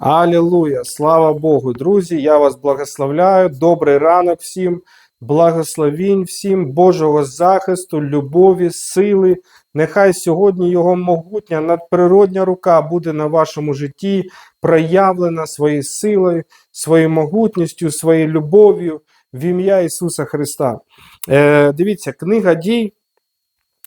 Алілуя! Слава Богу, друзі! Я вас благословляю. Добрий ранок всім, благословінь всім, Божого захисту, любові, сили. Нехай сьогодні Його могутня надприродня рука буде на вашому житті проявлена своєю силою, своєю могутністю, своєю любов'ю в ім'я Ісуса Христа. Е, дивіться, книга дій,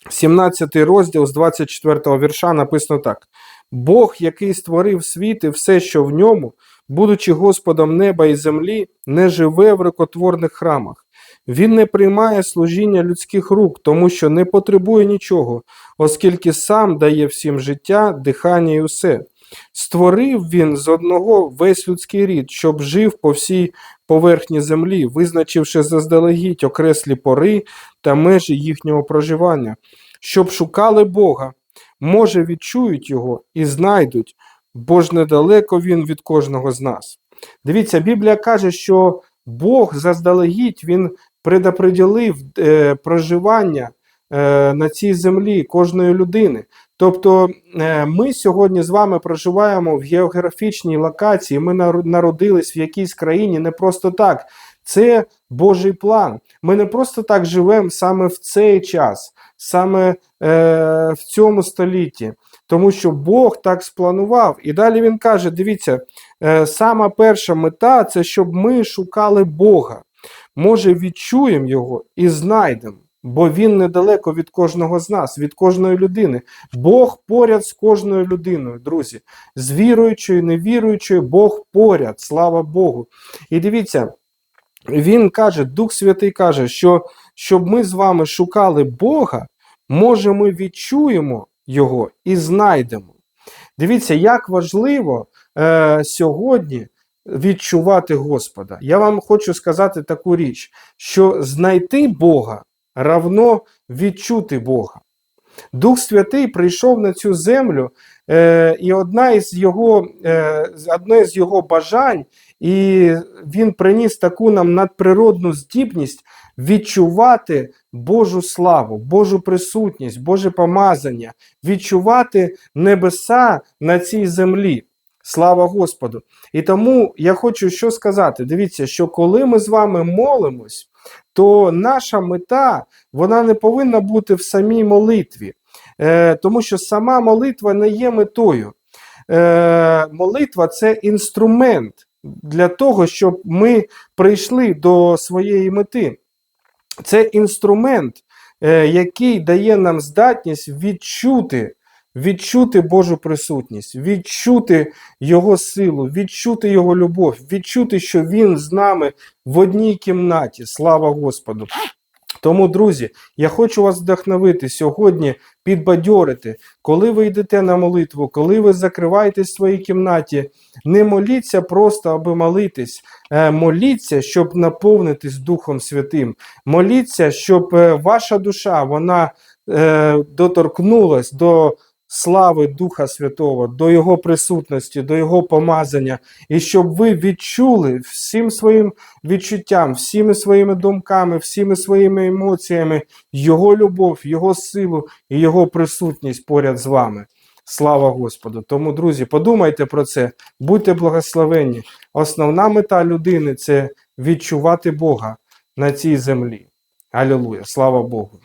17 розділ з 24 вірша написано так. Бог, який створив світ і все, що в ньому, будучи Господом неба і землі, не живе в рукотворних храмах. Він не приймає служіння людських рук, тому що не потребує нічого, оскільки сам дає всім життя, дихання і усе. Створив він з одного весь людський рід, щоб жив по всій поверхні землі, визначивши заздалегідь окреслі пори та межі їхнього проживання, щоб шукали Бога, може відчують його і знайдуть, бо ж недалеко він від кожного з нас. Дивіться, Біблія каже, що Бог заздалегідь він предоприділив е, проживання е, на цій землі кожної людини. Тобто е, ми сьогодні з вами проживаємо в географічній локації, ми нар- народились в якійсь країні не просто так. Це Божий план. Ми не просто так живемо саме в цей час, саме е, в цьому столітті, тому що Бог так спланував. І далі він каже: дивіться, е, сама перша мета це щоб ми шукали Бога. Може, відчуємо його і знайдемо, бо він недалеко від кожного з нас, від кожної людини. Бог поряд з кожною людиною, друзі. З віруючою, невіруючою, Бог поряд, слава Богу. І дивіться, він каже, Дух Святий каже, що щоб ми з вами шукали Бога, може, ми відчуємо Його і знайдемо. Дивіться, як важливо е, сьогодні відчувати Господа. Я вам хочу сказати таку річ, що знайти Бога равно відчути Бога. Дух Святий прийшов на цю землю, е, і одна із його, е, одне з його бажань, і він приніс таку нам надприродну здібність відчувати Божу славу, Божу присутність, Боже помазання, відчувати небеса на цій землі. Слава Господу! І тому я хочу що сказати: дивіться, що коли ми з вами молимось, то наша мета вона не повинна бути в самій молитві, е, тому що сама молитва не є метою. Е, молитва це інструмент для того, щоб ми прийшли до своєї мети. Це інструмент, е, який дає нам здатність відчути, відчути Божу присутність, відчути Його силу, відчути Його любов, відчути, що Він з нами в одній кімнаті. Слава Господу! Тому, друзі, я хочу вас вдохновити сьогодні, підбадьорити, коли ви йдете на молитву, коли ви закриваєтесь в своїй кімнаті, не моліться просто, аби молитись. Е, Моліться, щоб наповнитись Духом Святим. Моліться, щоб е, ваша душа вона е, доторкнулась до слави Духа Святого, до Його присутності, до Його помазання, і щоб ви відчули всім своїм відчуттям, всіми своїми думками, всіми своїми емоціями Його любов, Його силу і Його присутність поряд з вами. Слава Господу! Тому, друзі, подумайте про це, будьте благословенні. Основна мета людини це відчувати Бога на цій землі. Алілуя! Слава Богу!